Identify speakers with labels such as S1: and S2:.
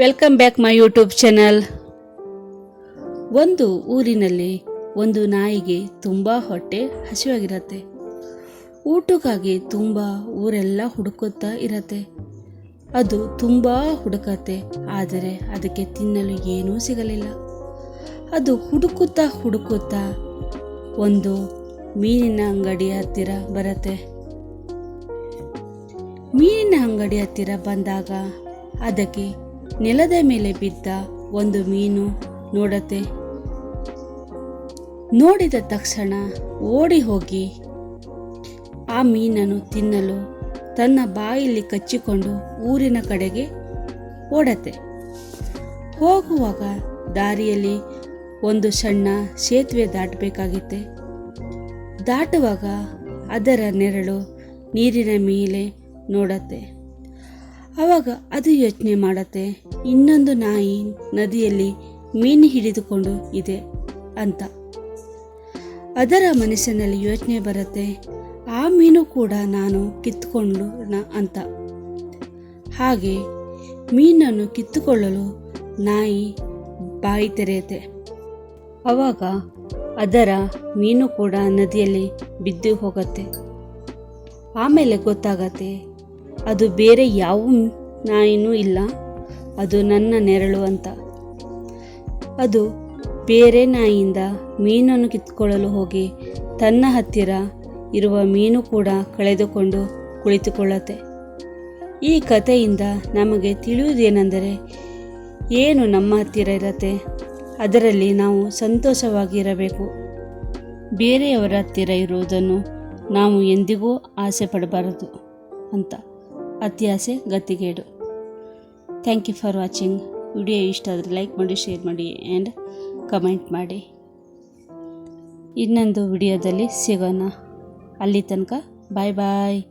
S1: Welcome back my YouTube channel ಒಂದು ಊರಿನಲ್ಲಿ ಒಂದು ನಾಯಿಗೆ ತುಂಬ ಹೊಟ್ಟೆ ಹಸಿವಾಗಿರತ್ತೆ. ಊಟಕ್ಕಾಗಿ ತುಂಬ ಊರೆಲ್ಲ ಹುಡುಕುತ್ತಾ ಇರತ್ತೆ. ಅದು ತುಂಬ ಹುಡುಕತ್ತೆ, ಆದರೆ ಅದಕ್ಕೆ ತಿನ್ನಲು ಏನೂ ಸಿಗಲಿಲ್ಲ. ಅದು ಹುಡುಕುತ್ತಾ ಹುಡುಕುತ್ತಾ ಒಂದು ಮೀನಿನ ಅಂಗಡಿ ಹತ್ತಿರ ಬರತ್ತೆ. ಮೀನಿನ ಅಂಗಡಿ ಹತ್ತಿರ ಬಂದಾಗ ಅದಕ್ಕೆ ನೆಲದ ಮೇಲೆ ಬಿದ್ದ ಒಂದು ಮೀನು ನೋಡತ್ತೆ ನೋಡಿದ ತಕ್ಷಣ ಓಡಿ ಹೋಗಿ ಆ ಮೀನನ್ನು ತಿನ್ನಲು ತನ್ನ ಬಾಯಲ್ಲಿ ಕಚ್ಚಿಕೊಂಡು ಊರಿನ ಕಡೆಗೆ ಓಡತೆ ಹೋಗುವಾಗ ದಾರಿಯಲ್ಲಿ ಒಂದು ಸಣ್ಣ ಸೇತುವೆ ದಾಟಬೇಕಾಗಿತ್ತೆ. ದಾಟುವಾಗ ಅದರ ನೆರಳು ನೀರಿನ ಮೇಲೆ ನೋಡತ್ತೆ ಆವಾಗ ಅದು ಯೋಚನೆ ಮಾಡತ್ತೆ, ಇನ್ನೊಂದು ನಾಯಿ ನದಿಯಲ್ಲಿ ಮೀನು ಹಿಡಿದುಕೊಂಡು ಇದೆ ಅಂತ. ಅದರ ಮನಸ್ಸಿನಲ್ಲಿ ಯೋಚನೆ ಬರುತ್ತೆ, ಆ ಮೀನು ಕೂಡ ನಾನು ಕಿತ್ತುಕೊಂಡು ಅಂತ. ಹಾಗೆ ಮೀನನ್ನು ಕಿತ್ತುಕೊಳ್ಳಲು ನಾಯಿ ಬಾಯಿ ತೆರೆಯುತ್ತೆ. ಅವಾಗ ಅದರ ಮೀನು ಕೂಡ ನದಿಯಲ್ಲಿ ಬಿದ್ದು ಹೋಗುತ್ತೆ. ಆಮೇಲೆ ಗೊತ್ತಾಗತ್ತೆ ಅದು ಬೇರೆ ಯಾವ ನಾಯಿನೂ ಇಲ್ಲ. ಅದು ನನ್ನ ನೆರಳು ಅಂತ. ಅದು ಬೇರೆ ನಾಯಿಯಿಂದ ಮೀನನ್ನು ಕಿತ್ಕೊಳ್ಳಲು ಹೋಗಿ ತನ್ನ ಹತ್ತಿರ ಇರುವ ಮೀನು ಕೂಡ ಕಳೆದುಕೊಂಡು ಕುಳಿತುಕೊಳ್ಳತ್ತೆ. ಈ ಕಥೆಯಿಂದ ನಮಗೆ ತಿಳಿಯುವುದೇನೆಂದರೆ ಏನು ನಮ್ಮ ಹತ್ತಿರ ಇರತ್ತೆ? ಅದರಲ್ಲಿ ನಾವು ಸಂತೋಷವಾಗಿರಬೇಕು ಬೇರೆಯವರ ಹತ್ತಿರ ಇರುವುದನ್ನು ನಾವು ಎಂದಿಗೂ ಆಸೆ ಪಡಬಾರದು ಅಂತ. ಅತಿ ಆಸೆ ಗತಿಗೇಡು. Thank you for watching video ಇಷ್ಟ ಆದರೆ ಲೈಕ್ ಮಾಡಿ ಶೇರ್ ಮಾಡಿ ಆ್ಯಂಡ್ ಕಮೆಂಟ್ ಮಾಡಿ. ಇನ್ನೊಂದು ವಿಡಿಯೋದಲ್ಲಿ ಸಿಗೋಣ. ಅಲ್ಲಿ ತನಕ ಬಾಯ್ ಬಾಯ್